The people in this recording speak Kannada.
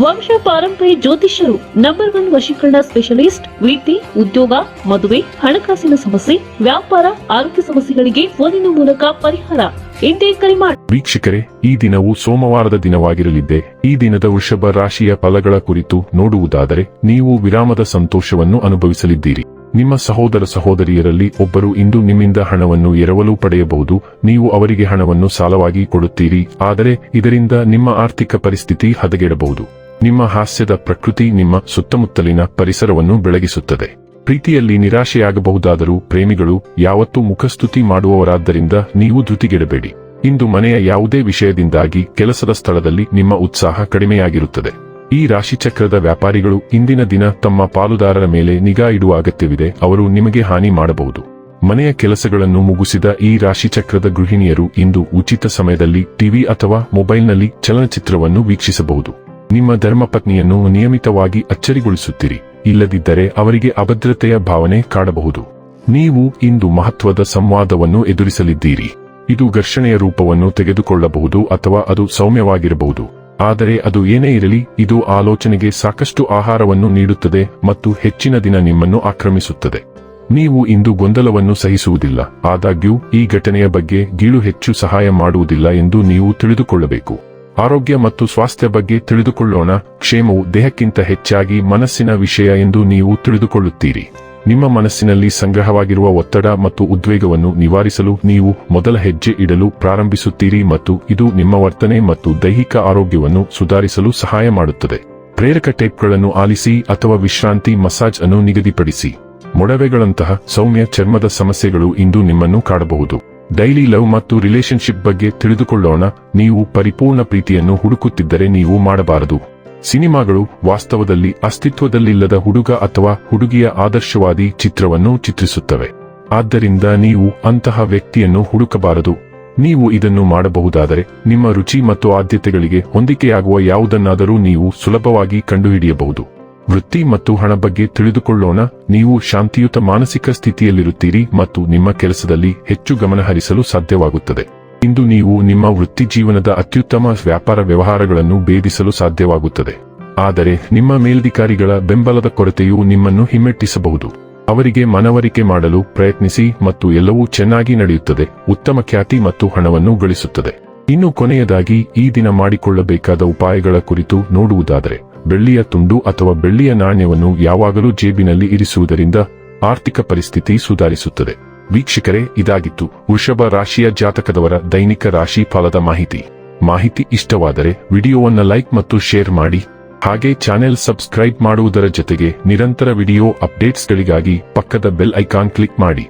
ವಂಶ ಪಾರಂಪರ್ಯ ಜ್ಯೋತಿಷ್ಯರು ನಂಬರ್ ಒನ್ ವಶೀಕರಣ ಸ್ಪೆಷಲಿಸ್ಟ್ ವೃತ್ತಿ ಉದ್ಯೋಗ, ಮದುವೆ, ಹಣಕಾಸಿನ ಸಮಸ್ಯೆ, ವ್ಯಾಪಾರ, ಆರೋಗ್ಯ ಸಮಸ್ಯೆಗಳಿಗೆ ಫೋನಿನ ಮೂಲಕ ಪರಿಹಾರ. ಇಂದೇ ಕರೆ ವೀಕ್ಷಕರೇ, ಈ ದಿನವು ಸೋಮವಾರದ ದಿನವಾಗಿರಲಿದ್ದೆ, ಈ ದಿನದ ವೃಷಭ ರಾಶಿಯ ಫಲಗಳ ಕುರಿತು ನೋಡುವುದಾದರೆ, ನೀವು ವಿರಾಮದ ಸಂತೋಷವನ್ನು ಅನುಭವಿಸಲಿದ್ದೀರಿ. ನಿಮ್ಮ ಸಹೋದರ ಸಹೋದರಿಯರಲ್ಲಿ ಒಬ್ಬರು ಇಂದು ನಿಮ್ಮಿಂದ ಹಣವನ್ನು ಎರವಲು ಪಡೆಯಬಹುದು, ನೀವು ಅವರಿಗೆ ಹಣವನ್ನು ಸಾಲವಾಗಿ ಕೊಡುತ್ತೀರಿ, ಆದರೆ ಇದರಿಂದ ನಿಮ್ಮ ಆರ್ಥಿಕ ಪರಿಸ್ಥಿತಿ ಹದಗೆಡಬಹುದು. ನಿಮ್ಮ ಹಾಸ್ಯದ ಪ್ರಕೃತಿ ನಿಮ್ಮ ಸುತ್ತಮುತ್ತಲಿನ ಪರಿಸರವನ್ನು ಬೆಳಗಿಸುತ್ತದೆ. ಪ್ರೀತಿಯಲ್ಲಿ ನಿರಾಶೆಯಾಗಬಹುದಾದರೂ ಪ್ರೇಮಿಗಳು ಯಾವತ್ತೂ ಮುಖಸ್ತುತಿ ಮಾಡುವವರಾದ್ದರಿಂದ ನೀವು ಧೃತಿಗೆಡಬೇಡಿ. ಇಂದು ಮನೆಯ ಯಾವುದೇ ವಿಷಯದಿಂದಾಗಿ ಕೆಲಸದ ಸ್ಥಳದಲ್ಲಿ ನಿಮ್ಮ ಉತ್ಸಾಹ ಕಡಿಮೆಯಾಗಿರುತ್ತದೆ. ಈ ರಾಶಿಚಕ್ರದ ವ್ಯಾಪಾರಿಗಳು ಇಂದಿನ ದಿನ ತಮ್ಮ ಪಾಲುದಾರರ ಮೇಲೆ ನಿಗಾ ಇಡುವ ಅಗತ್ಯವಿದೆ, ಅವರು ನಿಮಗೆ ಹಾನಿ ಮಾಡಬಹುದು. ಮನೆಯ ಕೆಲಸಗಳನ್ನು ಮುಗಿಸಿದ ಈ ರಾಶಿಚಕ್ರದ ಗೃಹಿಣಿಯರು ಇಂದು ಉಚಿತ ಸಮಯದಲ್ಲಿ ಟಿವಿ ಅಥವಾ ಮೊಬೈಲ್ನಲ್ಲಿ ಚಲನಚಿತ್ರವನ್ನು ವೀಕ್ಷಿಸಬಹುದು. ನಿಮ್ಮ ಧರ್ಮಪತ್ನಿಯನ್ನು ನಿಯಮಿತವಾಗಿ ಅಚ್ಚರಿಗೊಳಿಸುತ್ತೀರಿ, ಇಲ್ಲದಿದ್ದರೆ ಅವರಿಗೆ ಅಭದ್ರತೆಯ ಭಾವನೆ ಕಾಡಬಹುದು. ನೀವು ಇಂದು ಮಹತ್ವದ ಸಂವಾದವನ್ನು ಎದುರಿಸಲಿದ್ದೀರಿ. ಇದು ಘರ್ಷಣೆಯ ರೂಪವನ್ನು ತೆಗೆದುಕೊಳ್ಳಬಹುದು ಅಥವಾ ಅದು ಸೌಮ್ಯವಾಗಿರಬಹುದು. ಆದರೆ ಅದು ಏನೇ ಇರಲಿ, ಇದು ಆಲೋಚನೆಗೆ ಸಾಕಷ್ಟು ಆಹಾರವನ್ನು ನೀಡುತ್ತದೆ ಮತ್ತು ಹೆಚ್ಚಿನ ದಿನ ನಿಮ್ಮನ್ನು ಆಕ್ರಮಿಸುತ್ತದೆ. ನೀವು ಇಂದು ಗೊಂದಲವನ್ನು ಸಹಿಸುವುದಿಲ್ಲ, ಆದಾಗ್ಯೂ ಈ ಘಟನೆಯ ಬಗ್ಗೆ ಗೀಳು ಹೆಚ್ಚು ಸಹಾಯ ಮಾಡುವುದಿಲ್ಲ ಎಂದು ನೀವು ತಿಳಿದುಕೊಳ್ಳಬೇಕು. ಆರೋಗ್ಯ ಮತ್ತು ಸ್ವಾಸ್ಥ್ಯ ಬಗ್ಗೆ ತಿಳಿದುಕೊಳ್ಳೋಣ. ಕ್ಷೇಮವು ದೇಹಕ್ಕಿಂತ ಹೆಚ್ಚಾಗಿ ಮನಸ್ಸಿನ ವಿಷಯ ಎಂದು ನೀವು ತಿಳಿದುಕೊಳ್ಳುತ್ತೀರಿ. ನಿಮ್ಮ ಮನಸ್ಸಿನಲ್ಲಿ ಸಂಗ್ರಹವಾಗಿರುವ ಒತ್ತಡ ಮತ್ತು ಉದ್ವೇಗವನ್ನು ನಿವಾರಿಸಲು ನೀವು ಮೊದಲ ಹೆಜ್ಜೆ ಇಡಲು ಪ್ರಾರಂಭಿಸುತ್ತೀರಿ ಮತ್ತು ಇದು ನಿಮ್ಮ ವರ್ತನೆ ಮತ್ತು ದೈಹಿಕ ಆರೋಗ್ಯವನ್ನು ಸುಧಾರಿಸಲು ಸಹಾಯ ಮಾಡುತ್ತದೆ. ಪ್ರೇರಕ ಟೇಪ್ಗಳನ್ನು ಆಲಿಸಿ ಅಥವಾ ವಿಶ್ರಾಂತಿ ಮಸಾಜ್ ಅನ್ನು ನಿಗದಿಪಡಿಸಿ. ಮೊಡವೆಗಳಂತಹ ಸೌಮ್ಯ ಚರ್ಮದ ಸಮಸ್ಯೆಗಳು ಇಂದು ನಿಮ್ಮನ್ನು ಕಾಡಬಹುದು. ಡೈಲಿ ಲವ್ ಮತ್ತು ರಿಲೇಶನ್ಶಿಪ್ ಬಗ್ಗೆ ತಿಳಿದುಕೊಳ್ಳೋಣ. ನೀವು ಪರಿಪೂರ್ಣ ಪ್ರೀತಿಯನ್ನು ಹುಡುಕುತ್ತಿದ್ದರೆ ನೀವು ಮಾಡಬಾರದು. ಸಿನಿಮಾಗಳು ವಾಸ್ತವದಲ್ಲಿ ಅಸ್ತಿತ್ವದಲ್ಲಿಲ್ಲದ ಹುಡುಗ ಅಥವಾ ಹುಡುಗಿಯ ಆದರ್ಶವಾದಿ ಚಿತ್ರವನ್ನು ಚಿತ್ರಿಸುತ್ತವೆ. ಆದ್ದರಿಂದ ನೀವು ಅಂತಹ ವ್ಯಕ್ತಿಯನ್ನು ಹುಡುಕಬಾರದು. ನೀವು ಇದನ್ನು ಮಾಡಬಹುದಾದರೆ ನಿಮ್ಮ ರುಚಿ ಮತ್ತು ಆದ್ಯತೆಗಳಿಗೆ ಹೊಂದಿಕೆಯಾಗುವ ಯಾವುದನ್ನಾದರೂ ನೀವು ಸುಲಭವಾಗಿ ಕಂಡುಹಿಡಿಯಬಹುದು. ವೃತ್ತಿ ಮತ್ತು ಹಣ ಬಗ್ಗೆ ತಿಳಿದುಕೊಳ್ಳೋಣ. ನೀವು ಶಾಂತಿಯುತ ಮಾನಸಿಕ ಸ್ಥಿತಿಯಲ್ಲಿರುತ್ತೀರಿ ಮತ್ತು ನಿಮ್ಮ ಕೆಲಸದಲ್ಲಿ ಹೆಚ್ಚು ಗಮನಹರಿಸಲು ಸಾಧ್ಯವಾಗುತ್ತದೆ. ಇಂದು ನೀವು ನಿಮ್ಮ ವೃತ್ತಿ ಜೀವನದ ಅತ್ಯುತ್ತಮ ವ್ಯಾಪಾರ ವ್ಯವಹಾರಗಳನ್ನು ಭೇದಿಸಲು ಸಾಧ್ಯವಾಗುತ್ತದೆ. ಆದರೆ ನಿಮ್ಮ ಮೇಲಧಿಕಾರಿಗಳ ಬೆಂಬಲದ ಕೊರತೆಯು ನಿಮ್ಮನ್ನು ಹಿಮ್ಮೆಟ್ಟಿಸಬಹುದು. ಅವರಿಗೆ ಮನವರಿಕೆ ಮಾಡಲು ಪ್ರಯತ್ನಿಸಿ ಮತ್ತು ಎಲ್ಲವೂ ಚೆನ್ನಾಗಿ ನಡೆಯುತ್ತದೆ. ಉತ್ತಮ ಖ್ಯಾತಿ ಮತ್ತು ಹಣವನ್ನು ಗಳಿಸುತ್ತದೆ. ಇನ್ನು ಕೊನೆಯದಾಗಿ ಈ ದಿನ ಮಾಡಿಕೊಳ್ಳಬೇಕಾದ ಉಪಾಯಗಳ ಕುರಿತು ನೋಡುವುದಾದರೆ ಬೆಳ್ಳಿಯ ತುಂಡು ಅಥವಾ ಬೆಳ್ಳಿಯ ನಾಣ್ಯವನ್ನು ಯಾವಾಗಲೂ ಜೇಬಿನಲ್ಲಿ ಇರಿಸುವುದರಿಂದ ಆರ್ಥಿಕ ಪರಿಸ್ಥಿತಿ ಸುಧಾರಿಸುತ್ತದೆ. ವೀಕ್ಷಕರೇ, ಇದಾಗಿತ್ತು ವೃಷಭ ರಾಶಿಯ ಜಾತಕದವರ ದೈನಿಕ ರಾಶಿ ಫಲದ ಮಾಹಿತಿ. ಮಾಹಿತಿ ಇಷ್ಟವಾದರೆ ವಿಡಿಯೋವನ್ನ ಲೈಕ್ ಮತ್ತು ಶೇರ್ ಮಾಡಿ. ಹಾಗೆ ಚಾನೆಲ್ ಸಬ್ಸ್ಕ್ರೈಬ್ ಮಾಡುವುದರ ಜೊತೆಗೆ ನಿರಂತರ ವಿಡಿಯೋ ಅಪ್ಡೇಟ್ಸ್ಗಳಿಗಾಗಿ ಪಕ್ಕದ ಬೆಲ್ ಐಕಾನ್ ಕ್ಲಿಕ್ ಮಾಡಿ.